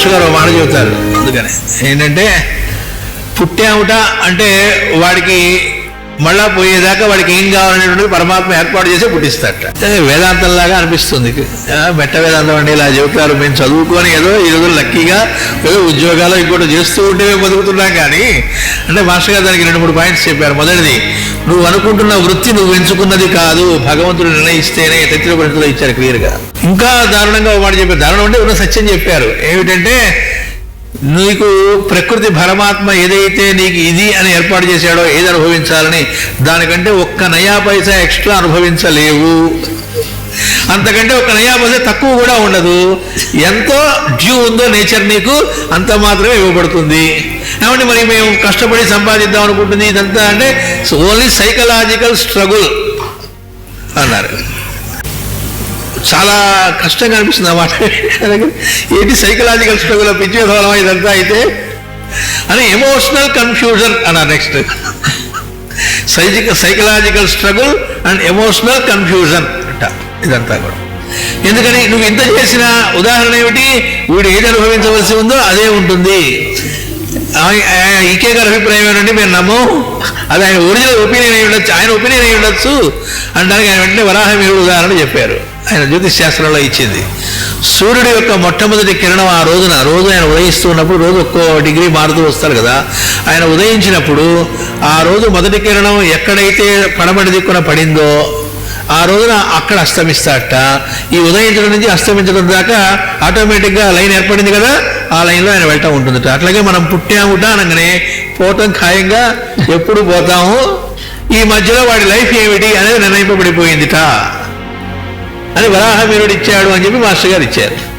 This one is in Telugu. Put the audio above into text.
మాస్టర్ గారు మాట చెబుతారు. అందుకని. ఏంటంటే పుట్టాముట అంటే వాడికి మళ్ళా పోయేదాకా వాడికి ఏం కావాలనేటువంటి పరమాత్మ ఏర్పాటు చేసి పుట్టిస్తాడట అదే వేదాంతంలాగా అనిపిస్తుంది. మెట్ట వేదాంతం అంటే ఇలా చెబుతారు మేము చదువుకొని ఏదో ఈ రోజు లక్కీగా ఏదో ఉద్యోగాలు ఇంకోటి చేస్తూ ఉంటే మేము బతుకుతున్నాం కానీ అంటే మాస్టర్ గారు దానికి రెండు మూడు పాయింట్స్ చెప్పారు. మొదటిది నువ్వు అనుకుంటున్న వృత్తి నువ్వు ఎంచుకున్నది కాదు. భగవంతుడు నిర్ణయిస్తేనే తత్వ పరిస్థితులు ఇచ్చారు క్లియర్గా. ఇంకా దారుణంగా వాడు చెప్పారు. దారుణం అంటే ఉన్న సత్యం చెప్పారు. ఏమిటంటే నీకు ప్రకృతి పరమాత్మ ఏదైతే నీకు ఇది అని ఏర్పాటు చేశాడో ఏది అనుభవించాలని దానికంటే ఒక్క నయా పైసా ఎక్స్ట్రా అనుభవించలేవు. అంతకంటే ఒక నయా పైసా తక్కువ కూడా ఉండదు. ఎంతో డ్యూ ఉందో నేచర్ నీకు అంత మాత్రమే ఇవ్వబడుతుంది. ఏమంటే మరి మేము కష్టపడి సంపాదిద్దాం అనుకుంటుంది ఇదంతా అంటే ఓన్లీ సైకలాజికల్ స్ట్రగుల్ అన్నారు. చాలా కష్టంగా అనిపిస్తుంది అన్నమాట ఏంటి సైకలాజికల్ స్ట్రగుల్ పిచ్చి ఫలం ఇదంతా అయితే? అని ఎమోషనల్ కన్ఫ్యూజన్ అన్నారు next సైజిక psychological struggle and emotional confusion అంట ఇదంతా కూడా. ఎందుకని? నువ్వు ఇంత చేసిన ఉదాహరణ ఏమిటి? వీడు ఏది అనుభవించవలసి ఉందో అదే ఉంటుంది. ఈకే గారి అభిప్రాయం ఏంటంటే మేము నమ్మం. అది ఆయన ఒరిజినల్ ఒపీనియన్ అయి ఉండొచ్చు ఆయన ఒపీనియన్ అయి ఉండొచ్చు అంటానికి ఆయన వెంటనే వరాహమీయుడు ఉదాహరణ చెప్పారు. ఆయన జ్యోతిష్ శాస్త్రంలో ఇచ్చింది. సూర్యుడి యొక్క మొట్టమొదటి కిరణం ఆ రోజున రోజు ఆయన ఉదయిస్తూ ఉన్నప్పుడు రోజు ఒక్కో డిగ్రీ మారుతూ వస్తారు కదా. ఆయన ఉదయించినప్పుడు ఆ రోజు మొదటి కిరణం ఎక్కడైతే పడమటి దిక్కున పడిందో ఆ రోజున అక్కడ అస్తమిస్తాట ఈ ఉదయించడం నుంచి అస్తమించడం దాకా ఆటోమేటిక్గా లైన్ ఏర్పడింది కదా. ఆ లైన్లో ఆయన వెళ్ళటం ఉంటుంది అట్లాగే మనం పుట్టాముట అనగానే పోవటం ఖాయంగా ఎప్పుడు పోతాము? ఈ మధ్యలో వాడి లైఫ్ ఏమిటి అనేది నిర్ణయింపబడిపోయిందిట. అని వరాహమీరుడు ఇచ్చాడు అని చెప్పి మాస్టర్ గారు ఇచ్చారు.